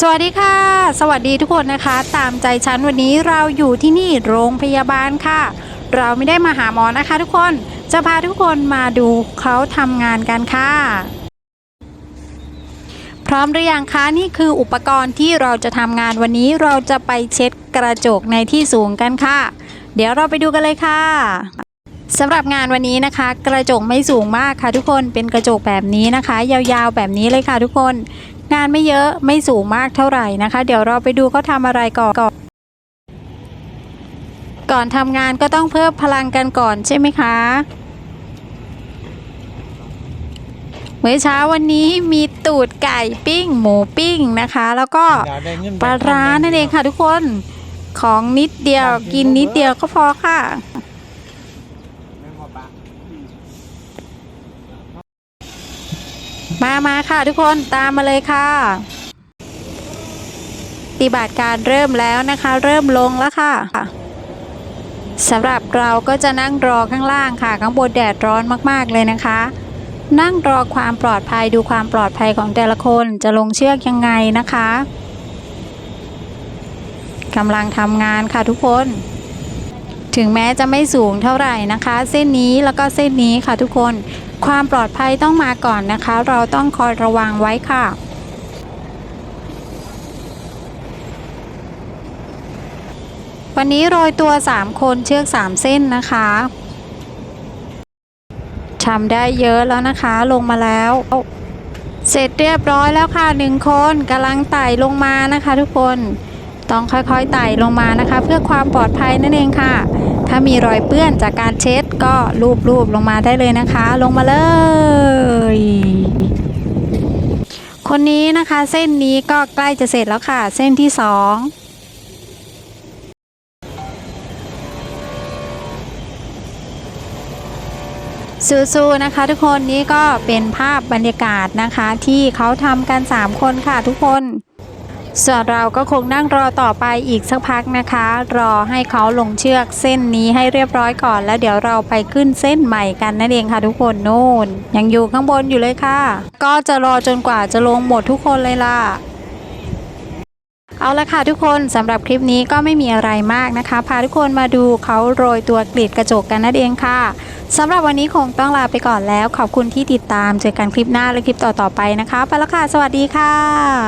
สวัสดีค่ะ สวัสดีทุกคนนะคะ ตามใจฉันวันนี้เราอยู่ที่นี่โรงพยาบาลค่ะ เราไม่ได้มาหาหมอนะคะทุกคนจะพาทุกคนมาดูเขาทำงานกันค่ะ พร้อมหรือยังคะนี่คืออุปกรณ์ที่เราจะทำงานวันนี้เราจะไปเช็ดกระจกในที่สูงกันค่ะ เดี๋ยวเราไปดูกันเลยค่ะสำหรับงานวันนี้นะคะ กระจกไม่สูงมากค่ะทุกคนเป็นกระจกแบบนี้นะคะ ยาวๆแบบนี้เลยค่ะทุกคน งานไม่เยอะไม่สูงมากเท่าไหร่นะคะ เดี๋ยวเราไปดูเขาทำอะไรก่อนก่อน ก่อนทำงานก็ต้องเพิ่มพลังกันก่อนใช่ไหมคะมื้อเช้าวันนี้มีตูดไก่ปิ้ง หมูปิ้งนะคะ แล้วก็ปลาร้านั่นเองค่ะทุกคน ของนิดเดียวกินนิดเดียวก็พอค่ะ มามาค่ะทุกคนตามมาเลยค่ะปฏิบัติการเริ่มแล้วนะคะ เริ่มลงแล้วค่ะสำหรับเราก็จะนั่งรอข้างล่างค่ะ ข้างบนแดดร้อนมากๆเลยนะคะ นั่งรอความปลอดภัยดูความปลอดภัยของแต่ละคนจะลงเชือกยังไงนะคะกำลังทำงานค่ะทุกคน ถึงแม้จะไม่สูงเท่าไหร่นะคะ เส้นนี้แล้วก็เส้นนี้ค่ะทุกคน ความปลอดภัยต้องมาก่อนนะคะ เราต้องคอยระวังไว้ค่ะวันนี้โรยตัว 3 คนเชือก 3 เส้นนะคะทำได้เยอะแล้วนะคะลงมาแล้ว เสร็จเรียบร้อยแล้วค่ะหนึ่งคนกำลังไต่ลงมานะคะ ทุกคนต้องค่อยๆไต่ลงมานะคะ เพื่อความปลอดภัยนั่นเองค่ะ ถ้ามีรอยเปื้อนจากการเช็ดก็ลูบๆลงมาได้เลยนะคะ ลงมาเลย คนนี้นะคะเส้นนี้ก็ใกล้จะเสร็จแล้วค่ะ เส้นที่สองสู้ๆนะคะ ทุกคนนี่ก็เป็นภาพบรรยากาศนะคะ ที่เขาทำกัน 3 คนค่ะทุกคน ส่วนเราก็คงนั่งรอต่อไปอีกสักพักนะคะ รอให้เขาลงเชือกเส้นนี้ให้เรียบร้อยก่อนแล้วเดี๋ยวเราไปขึ้นเส้นใหม่กันนั่นเองค่ะทุกคนนู่น ยังอยู่ข้างบนอยู่เลยค่ะ ก็จะรอจนกว่าจะลงหมดทุกคนเลยล่ะเอาละค่ะทุกคนสำหรับคลิปนี้ก็ไม่มีอะไรมากนะคะ พาทุกคนมาดูเขาโรยตัวกรีดกระจกกันนั่นเองค่ะสำหรับวันนี้คงต้องลาไปก่อนแล้ว ขอบคุณที่ติดตามเจอกันคลิปหน้าและคลิปต่อๆไปนะคะ ไปแล้วค่ะ สวัสดีค่ะ